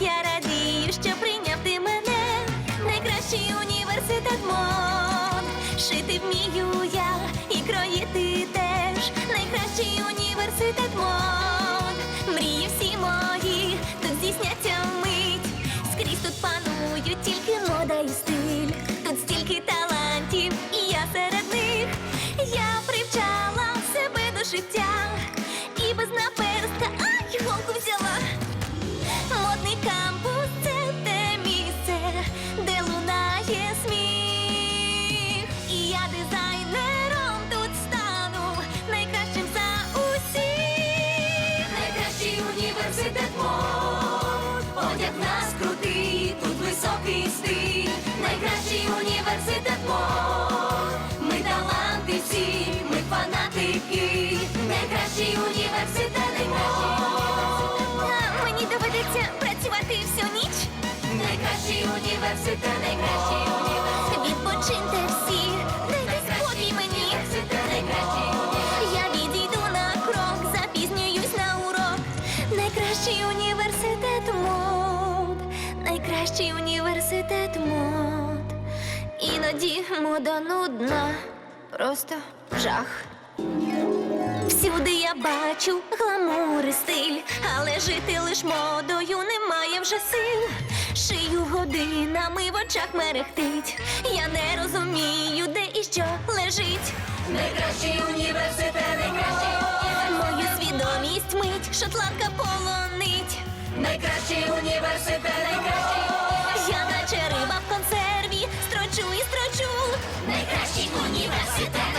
Як я радію, що прийняв ти мене, найкращий університет мод. Шити вмію я і кроїти теж. Найкращий університет мод. Мрії всі мої тут здійсняться вмить. Скрізь тут панують тільки мода і стиль. Тут стільки талантів, і я серед них. Я привчала себе до життя кампус це те місце, де лунає сміх. І я дизайнером тут стану, найкращим за усіх. Найкращий університет мод, одяг нас крутий, тут високий стиль. Найкращий університет мод, ми таланти всі, ми фанатики. Найкращий університет мод. Мені доведеться всю ніч. Найкращий університет, найкращий університет. Відпочиньте всі, дайте спокій мені. Найкращий Я відійду на крок, запізнююсь на урок. Найкращий університет мод, найкращий університет мод. Іноді мода нудна, просто жах. Всюди я бачу гламур і стиль, але жити лиш модою немає вже сил. Шию годинами в очах мерехтить. Я не розумію, де і що лежить. Найкращий університет, найкращий. Мою свідомість мить, шотландка полонить. Найкращий університет, найкращий. Я наче риба в консерві, строчу і строчу. Найкращий університет,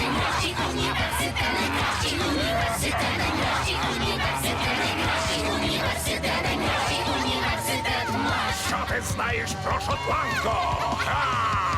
Що ти знаєш про шотландку? Ха!